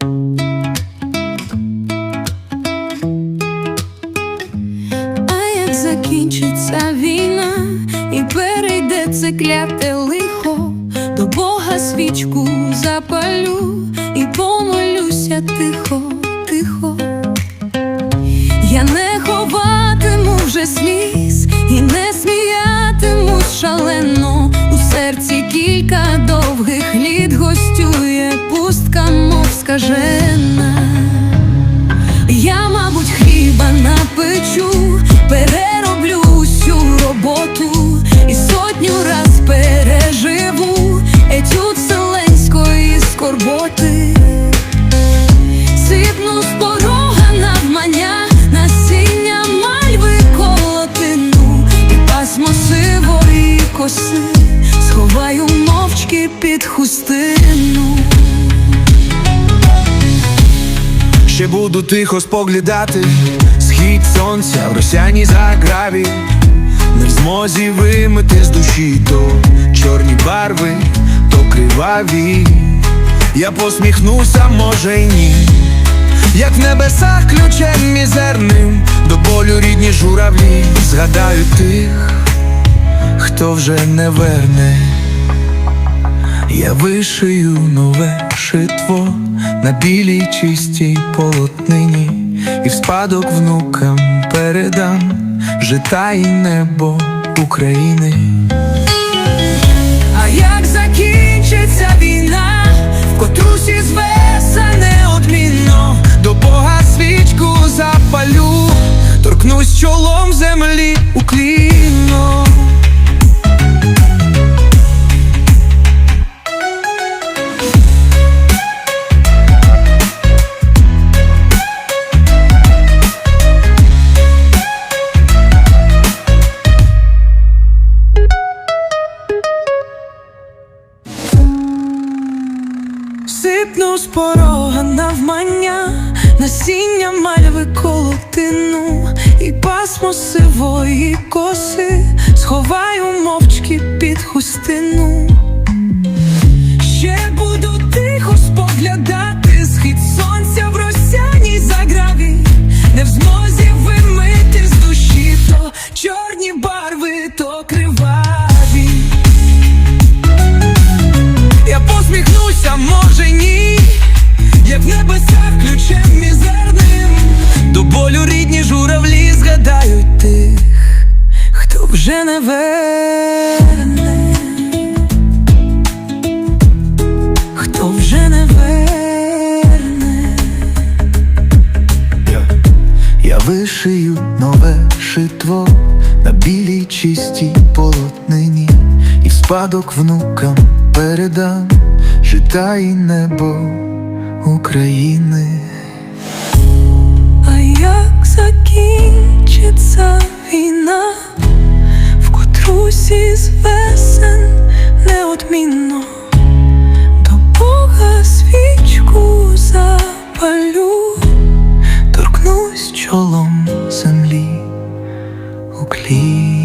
А як закінчиться війна і перейде це кляте лихо, до Бога свічку запалю і помолюся тихо, тихо. Я не ховатиму вже сліз скажена. Я, мабуть, хліба напечу, перероблю усю роботу і сотню раз переживу етюд вселенської скорботи. Сипну з порога навмання насіння мальви колотину пасмо сивої коси сховаю мовчки під хустину. Ще буду тихо споглядати. Схід сонця в росяній заграві. Не в змозі вимити з душі то чорні барви, то криваві. Я посміхнуся, може й ні. Як в небесах ключем мізерним До болю рідні журавлі. Згадаю тих, хто вже не верне я вишию нове шитво на білій чистій полотнині, і в спадок внукам передам жита і небо України. А як закінчиться війна, в котрусь із веса неодмінно До Бога свічку запалю, торкнусь чолом землі уклінно. Сипну з порога навмання, насіння мальви колотину і пасмо сивої коси сховаю мовчки під хустину. Хто не верне, хто вже не верне, Я, я вишию нове шитво на білій чистій полотнині, і в спадок внукам передам жита і небо України. а як закінчиться неодмінно до Бога свічку запалю. Торкнусь чолом землі у клі.